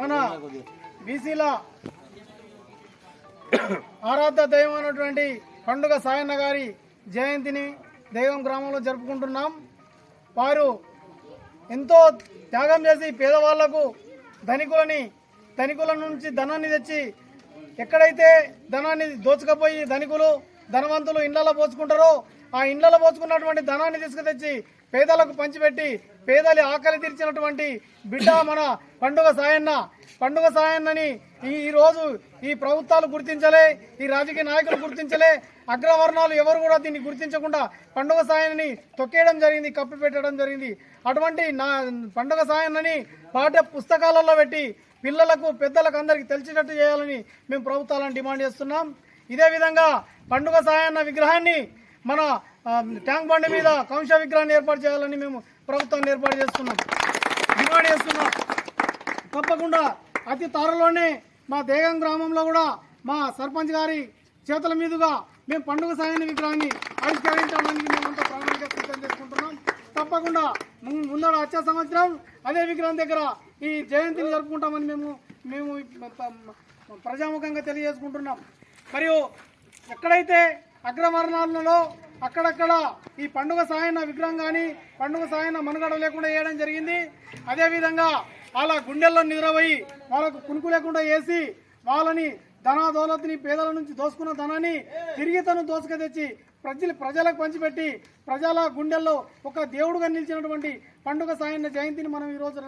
మన బీసీల ఆరాధ దైవం అయినటువంటి పండుగ సాయన్న గారి జయంతిని దైవం గ్రామంలో జరుపుకుంటున్నాం. వారు ఎంతో త్యాగం చేసి పేదవాళ్ళకు ధనికులని ధనికుల నుంచి ధనాన్ని తెచ్చి ఎక్కడైతే ధనాన్ని దోచుకపోయి ధనికులు ధనవంతులు ఇండ్లలో పోసుకుంటారో ఆ ఇండ్లలో పోసుకున్నటువంటి ధనాన్ని తీసుకు తెచ్చి పేదలకు పంచిపెట్టి పేదలి ఆకలి తీర్చినటువంటి బిడ్డ మన పండుగ సాయన్న. పండుగ సాయన్నని ఈ ఈ ఈ ప్రభుత్వాలు గుర్తించలే ఈ రాజకీయ నాయకులు గుర్తించలే. అగ్రవర్ణాలు ఎవరు కూడా దీన్ని గుర్తించకుండా పండుగ సాయాన్ని తొక్కేయడం జరిగింది కప్పి పెట్టడం జరిగింది. అటువంటి నా పండుగ సాయన్నని పాఠ్య పుస్తకాలలో పెట్టి పిల్లలకు పెద్దలకు అందరికీ తెలిసేటట్టు చేయాలని మేము ప్రభుత్వాలను డిమాండ్ చేస్తున్నాం. ఇదే విధంగా పండుగ సాయన్న విగ్రహాన్ని మన ట్యాంక్ బండి మీద కంశ విగ్రహాన్ని ఏర్పాటు చేయాలని మేము ప్రభుత్వాన్ని ఏర్పాటు చేస్తున్నాం. డిమాండ్ చేస్తున్నాం. తప్పకుండా అతి త్వరలోనే మా దేగం గ్రామంలో కూడా మా సర్పంచ్ గారి చేతుల మీదుగా మేము పండుగ సాయని విగ్రహాన్ని ఆవిష్కరించడానికి మేమంతా ప్రణాళిక సిద్ధం చేసుకుంటున్నాం. తప్పకుండా ముందర వచ్చే సంవత్సరం అదే విగ్రహం దగ్గర ఈ జయంతిని జరుపుకుంటామని మేము మేము ప్రజాముఖంగా తెలియజేసుకుంటున్నాం. మరియు ఎక్కడైతే అగ్రవర్ణాలలో అక్కడక్కడ ఈ పండుగ సాయన విగ్రహం కానీ పండుగ సాయన మనుగడ లేకుండా వేయడం జరిగింది. అదేవిధంగా వాళ్ళ గుండెల్లో నిద్రపోయి వాళ్ళకు కునుకు లేకుండా వేసి వాళ్ళని ధనా దౌలత్ని పేదల నుంచి దోసుకున్న ధనాన్ని తిరిగి తను దోసుక తెచ్చి ప్రజలు ప్రజలకు పంచిపెట్టి ప్రజల గుండెల్లో ఒక దేవుడుగా నిలిచినటువంటి పండుగ సాయన్న జయంతిని మనం ఈరోజు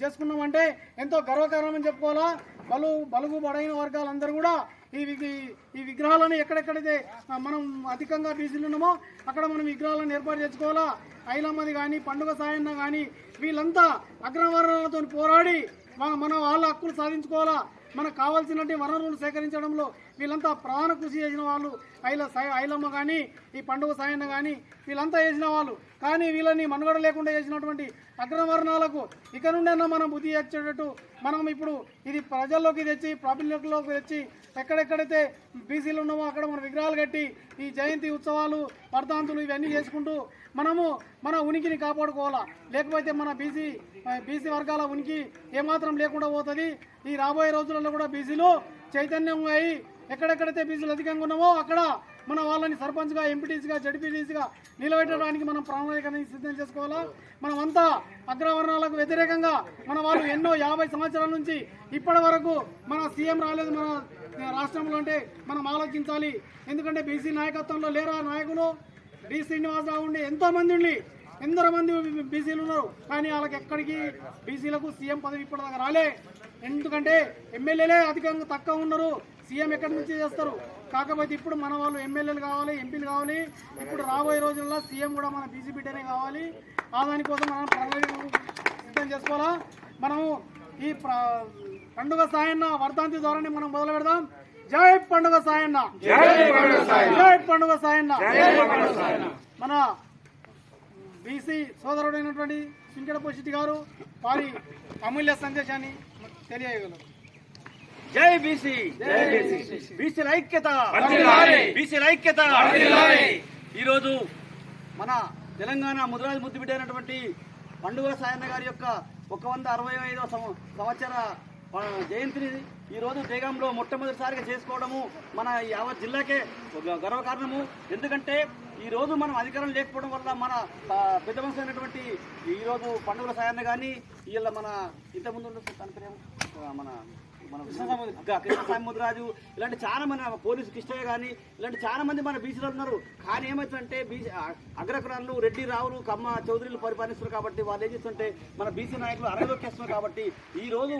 చేసుకున్నామంటే ఎంతో గర్వకారణమని చెప్పుకోవాలా. బలు బలుగు బడైన వర్గాలందరూ కూడా ఈ వి- ఈ విగ్రహాలను ఎక్కడెక్కడైతే మనం అధికంగా బీసీలు ఉన్నామో అక్కడ మనం విగ్రహాలను ఏర్పాటు చేసుకోవాలా? ఐలమ్మది కానీ పండుగ సాయన్న కానీ వీళ్ళంతా అగ్రవర్ణాలతో పోరాడి మన- మన వాళ్ళ హక్కులు సాధించుకోవాలా? మనకు కావాల్సినటువంటి వనరులను సేకరించడంలో వీళ్ళంతా ప్రాణ కృషి చేసిన వాళ్ళు. ఐల ఐలమ్మ కానీ ఈ పండుగ సాయన్న కానీ వీళ్ళంతా చేసిన వాళ్ళు. కానీ వీళ్ళని మనుగడ లేకుండా చేసినటువంటి అగ్రవర్ణాలకు ఇక నుండైనా మనం బుద్ధి వచ్చేటట్టు మనం ఇప్పుడు ఇది ప్రజల్లోకి తెచ్చి ప్రాబల్యంలోకి తెచ్చి ఎక్కడెక్కడైతే బీసీలు ఉన్నామో అక్కడ మన విగ్రహాలు కట్టి ఈ జయంతి ఉత్సవాలు వర్ధాంతులు ఇవన్నీ చేసుకుంటూ మనము మన ఉనికిని కాపాడుకోవాలా. లేకపోతే మన బీసీ బీసీ వర్గాల ఉనికి ఏమాత్రం లేకుండా పోతుంది. ఈ రాబోయే రోజులలో కూడా బీసీలు చైతన్యం అయి ఎక్కడెక్కడైతే బీసీలు అధికంగా ఉన్నామో అక్కడ మన వాళ్ళని సర్పంచ్గా ఎంపీటీసీగా జడ్పీటీసీగా నిలబెట్టడానికి మనం ప్రణాళికని సిద్ధం చేసుకోవాలా? మనమంతా అగ్రవర్ణాలకు వ్యతిరేకంగా మన వాళ్ళు ఎన్నో యాభై సంవత్సరాల నుంచి ఇప్పటి వరకు మన సీఎం రాలేదు మన రాష్ట్రంలో అంటే మనం ఆలోచించాలి. ఎందుకంటే బీసీ నాయకత్వంలో లేరా నాయకులు? డి. శ్రీనివాసరావు ఉండి ఎంతోమంది ఉండి ఎందరో మంది బీసీలు ఉన్నారు. కానీ వాళ్ళకి ఎక్కడికి? బీసీలకు సీఎం పదవి ఇప్పటిదాకా రాలే. ఎందుకంటే ఎమ్మెల్యేలే అధికంగా తక్కువ ఉన్నారు. సీఎం ఎక్కడి నుంచి చేస్తారు? కాకపోతే ఇప్పుడు మన వాళ్ళు ఎమ్మెల్యేలు కావాలి ఎంపీలు కావాలి. ఇప్పుడు రాబోయే రోజుల్లో సీఎం కూడా మన బిడ్డనే కావాలి. ఆ దానికోసం మనం ప్రణాళిక సిద్ధం చేసుకోవాలా? మనము ఈ పండుగ సాయన్న వర్ధంతి ద్వారానే మనం మొదలు పెడదాం. జై పండుగ సాయన్న. జై పండుగ సాయన్న. మన బీసీ సోదరుడైనటువంటి సింకెడ పొసిటి గారు వారి అమూల్య సందేశాన్ని తెలియగలరు జై బీసీ. బీసీల ఐక్యత బీసీల ఐక్యత ఈరోజు మన తెలంగాణ ముద్రాజు ముద్దు బిడ్డైనటువంటి పండుగ సాయన్న గారి యొక్క ఒక వంద అరవై ఐదవ సంవ- సంవత్సర జయంతిని ఈ రోజు దేగంలో మొట్టమొదటిసారిగా చేసుకోవడము మన యావత్ జిల్లాకే గర్వకారణము ఎందుకంటే ఈ రోజు మనం అధికారం లేకపోవడం వల్ల మన పెద్ద మనిషి అయినటువంటి ఈ రోజు పండుగల సాయన్న కానీ వీళ్ళ మన ఇంతకుముందు తన మన మన కృష్ణ ఇలాంటి చాలా మంది పోలీసు కిష్టయ్య కానీ ఇలాంటి చాలా మంది మన బీసీలో ఉన్నారు. కానీ ఏమవుతుందంటే బీసీ అగ్రకురాలు రెడ్డి రావులు కమ్మ చౌదరిలు పరిపాలిస్తున్నారు కాబట్టి వాళ్ళు ఏం చేస్తుంటే మన బీసీ నాయకులు అరగదొక్కేస్తున్నారు కాబట్టి ఈ రోజు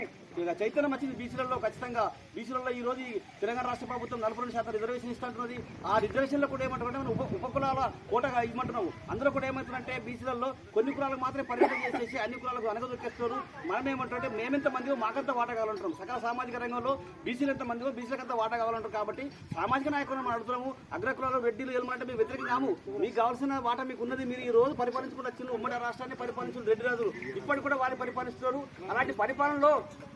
చైతన్యం వచ్చింది బీసీలలో ఖచ్చితంగా బీసీలలో ఈ రోజు తెలంగాణ రాష్ట్ర ప్రభుత్వం నలభై రెండు శాతం రిజర్వేషన్ ఇస్తుంటున్నది ఆ రిజర్వేషన్లో కూడా ఏమంటారు మనం ఉప ఉపకులాల కోటగా ఇవ్వమంటున్నావు. అందరూ కూడా ఏమంటారంటే బీసీలలో కొన్ని కులాలకు మాత్రమే పరిమితం చేసేసి అన్ని కులాలకు అనగదొక్కేస్తున్నారు. మనం ఏమంటారంటే మేమెంత మందిగా మాకంత వాటా కావాలంటున్నాం. సకల సామాజిక రంగంలో బీసీలు ఎంత మందిగా బీసీలకు అంత వాటా కావాలంటారు కాబట్టి సామాజిక నాయకులను మనం అడుగుతున్నాము. అగ్రకులాలు రెడ్డిలు ఏమంటే మేము వ్యతిరేకించాము మీకు కావాల్సిన వాటా మీకు ఉన్నది మీరు ఈ రోజు పరిపాలించుకుంటూ వచ్చిన ఉమ్మడి రాష్ట్రాన్ని పరిపాలించిన రెడ్డి రాజులు ఇప్పటికి కూడా వారిని పరిపాలిస్తున్నారు. అలాంటి పరిపాలనలో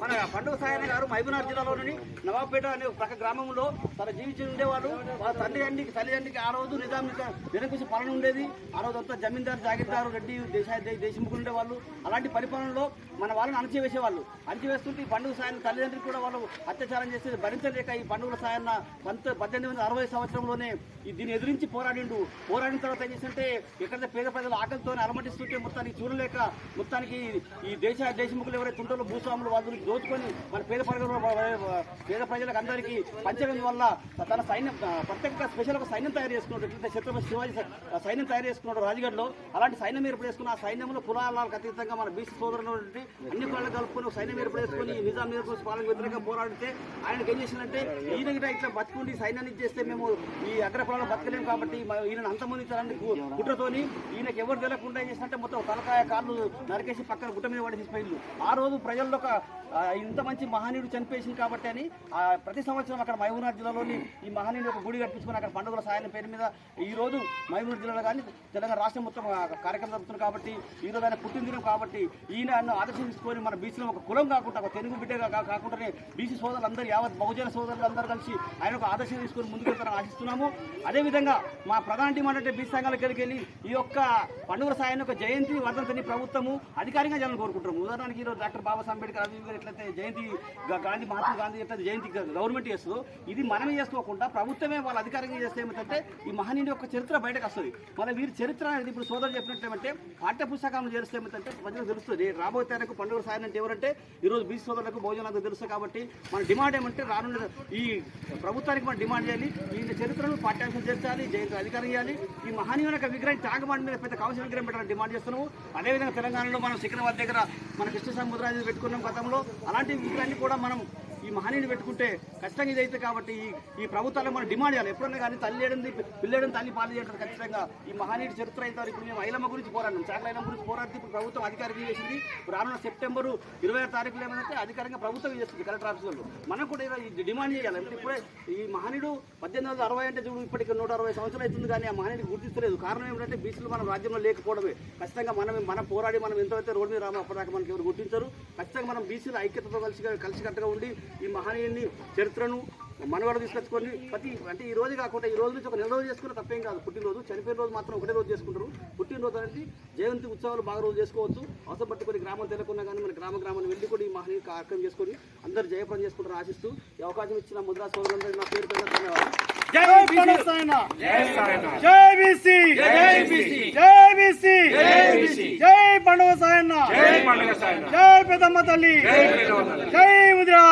మన పండుగ సాయన గారు మహబూబ్నగర్ జిల్లాలోని నవాబ్పేట అనే ఒక గ్రామంలో తన జీవించి ఉండేవాడు వాళ్ళ తండ్రి అండికి తల్లిదండ్రికి ఆ రోజు నిజాం నిరంకుశ పాలన ఉండేది. ఆ రోజు అంతా జమీందారు జాగీర్దారు రెడ్డి దేశ దేశముఖులు ఉండేవాళ్ళు. అలాంటి పరిపాలనలో మన వాళ్ళని అణచివేసేవాళ్ళు. అణచివేస్తుంటే ఈ పండుగ సాయన తల్లిదండ్రులు కూడా వాళ్ళు అత్యాచారం చేసేది భరించలేక ఈ పండుగల సాయన్న పంత పద్దెనిమిది వందల అరవై సంవత్సరంలోనే దీన్ని ఎదిరించి పోరాడిండు. పోరాడిన తర్వాత ఏం చేస్తుంటే ఎక్కడైతే పేద ప్రజలు ఆకలితో అలమటిస్తుంటే మొత్తానికి చూడలేక మొత్తానికి ఈ దేశ దేశముఖులు ఎవరైతే ఉంటారో భూస్వాములు వాళ్ళు దోచుకొని మన పేద ప్రజలు పేద ప్రజలకు అందరికీ పంచడం వల్ల తన సైన్యం ప్రత్యేక స్పెషల్ ఒక సైన్యం తయారు చేసుకున్నాడు. ఎట్లయితే ఛత్రపతి శివాజీ సైన్యం తయారు చేసుకున్నాడు రాజగఢ్లో. అలాంటి సైన్యం ఏర్పాటు చేసుకున్న ఆ సైన్యంలో కులాలకు అతీతంగా మన బీసీ సోదరులు అన్ని కులాలు కలుపుకొని ఒక సైన్యం ఏర్పాటు చేసుకుని నిజాం ఏర్పాటు వాళ్ళకి వ్యతిరేకంగా పోరాడితే ఆయనకి ఏం చేసిందంటే ఈయన ఇట్లా బతుకుండి సైన్యాన్ని ఇచ్చేస్తే మేము ఈ అగ్రకులాలు బతకలేము కాబట్టి ఈయన అంతమంది అంతమందించాలని కుట్రతోని ఈయనకి ఎవరు తెలియకుండా చేసినట్టే మొత్తం తలకాయ కాళ్ళు నరికేసి పక్కన గుట్ట మీద పడేసి పోయిండు ఆ రోజు ప్రజల్లో ఒక ఇంత మంచి మహనీయుడు చనిపోయింది కాబట్టి అని ప్రతి సంవత్సరం అక్కడ మహబూబ్నగర్ జిల్లాలోని ఈ మహనీయుడు ఒక గుడి కట్టించుకుని అక్కడ పండుగల సాయం పేరు మీద ఈ రోజు జిల్లాలో కానీ తెలంగాణ రాష్ట్రం మొత్తం కార్యక్రమం జరుగుతుంది కాబట్టి ఈరోజు ఆయన పుట్టినదినం కాబట్టి ఈయన అన్ను ఆదర్శం తీసుకొని మన బీసీలో ఒక కులం కాకుండా ఒక తెలుగు బిడ్డగా కా- కాకుండానే బీసీ సోదరులందరూ యావత్ బహుజన సోదరులు అందరూ కలిసి ఆయన ఒక ఆదర్శం తీసుకొని ముందుకు వెళ్తారని ఆశిస్తున్నాము. అదేవిధంగా మా ప్రధాన డిమాండ్ అంటే బీసీ సంఘాలకు వెళ్ళి ఈ యొక్క పండుగల సాయం ఒక జయంతి వర్ధంతిని ప్రభుత్వము అధికారికంగా జనాలు కోరుకుంటున్నాము. ఉదాహరణకి ఈరోజు డాక్టర్ బాబాసాహెబ్ అంబేద్కర్ ఎట్లయితే జయంతి గాంధీ మహాత్మా గాంధీ ఎట్లయితే జయంతి గవర్నమెంట్ చేస్తుందో ఇది మనమే చేసుకోకుండా ప్రభుత్వమే వాళ్ళ అధికారంగా చేస్తే ఏమిటంటే ఈ మహనీయుడి యొక్క చరిత్ర బయటకు వస్తుంది. మన వీరి చరిత్ర అనేది ఇప్పుడు సోదరు చెప్పినట్టేమంటే పాఠ్య పుస్తకాలను చేస్తే ఏమిటంటే ప్రజలకు తెలుస్తుంది. రాబోయే తేరకు పండుగ సాయం అంటే ఎవరంటే ఈరోజు బీసీ సోదరులకు భోజనాలకు తెలుసు కాబట్టి మన డిమాండ్ ఏమంటే రానున్న ఈ ప్రభుత్వానికి మనం డిమాండ్ చేయాలి. ఈ చరిత్రను పాఠ్యాంశం చేర్చాలి జయంతి అధికారం చేయాలి. ఈ మహనీయుని యొక్క విగ్రహం త్యాగబాండ మీద పెద్ద కౌన్సిల్ విగ్రహం పెట్టాలని డిమాండ్ చేస్తున్నాము. అదేవిధంగా తెలంగాణలో మనం సికింద్రాబాద్ దగ్గర మన కృష్ణ సముద్రాన్ని పెట్టుకున్నాం గతంలో. అలాంటి వీటిలన్నీ కూడా మనం ఈ మహనీయుని పెట్టుకుంటే ఖచ్చితంగా ఇదైతే కాబట్టి ఈ ఈ ప్రభుత్వాలు మనం డిమాండ్ చేయాలి? ఎప్పుడన్నా కానీ తల్లి ఏడింది పిల్లేయడం తల్లి పాలు చేయడం ఖచ్చితంగా. ఈ మహనీయుడి చరిత్ర అయితే ఇప్పుడు మేము ఐలమ్మ గురించి పోరాడినాం. చాకల ఐలమ్మ గురించి పోరాడితే ఇప్పుడు ప్రభుత్వం అధికారిక చేసింది. రానున్న సెప్టెంబరు ఇరవై ఆరు తారీఖులో ఏమైనా అధికారికంగా ప్రభుత్వం చేస్తుంది కలెక్టర్ ఆఫీసులో మనం కూడా ఇది డిమాండ్ చేయాలి. అంటే ఇప్పుడే ఈ మహనీయుడు పద్దెనిమిది వందల అరవై అంటే చూడు ఇప్పటికి నూట అరవై సంవత్సరాలు అవుతుంది కానీ ఆ మహనీయుడు గుర్తిస్తలేదు. కారణం ఏమిటంటే బీసీలు మనం రాజ్యంలో లేకపోవడమే. ఖచ్చితంగా మనం మనం పోరాడి మనం ఎంతైతే రోడ్డు మీద రామో అప్పటిదాకా మనకి ఎవరు గుర్తించరు. ఖచ్చితంగా మనం బీసీలు ఐక్యతతో కలిసి కలిసికట్టుగా ఉండి ఈ మహనీయుని చరిత్రను మనవాడు తీసుకొచ్చుకొని ప్రతి అంటే ఈ రోజు కాకుండా ఈ రోజు నుంచి ఒక నెల రోజు చేసుకున్న తప్పేం కాదు. పుట్టినరోజు చనిపోయిన రోజు మాత్రం ఒకటే రోజు చేసుకుంటారు. పుట్టినరోజు అనేది జయంతి ఉత్సవాలు బాగా రోజు చేసుకోవచ్చు. అవసరం బట్టి కొన్ని గ్రామాలు తెలియకుండా కానీ మన గ్రామ గ్రామాన్ని వెళ్ళి కూడా ఈ మహనీయ కార్యక్రమం చేసుకొని అందరూ జయప్రదం చేసుకుంటారు ఆశిస్తూ ఈ అవకాశం ఇచ్చిన ముద్రా సోదరులందరూ నా పేరు పెద్ద జై బీసీ జై బీసీ. జై బీసీ. జై పండుగ సాయన్న. పెద్దమ్మ తల్లి. జై ముద్రా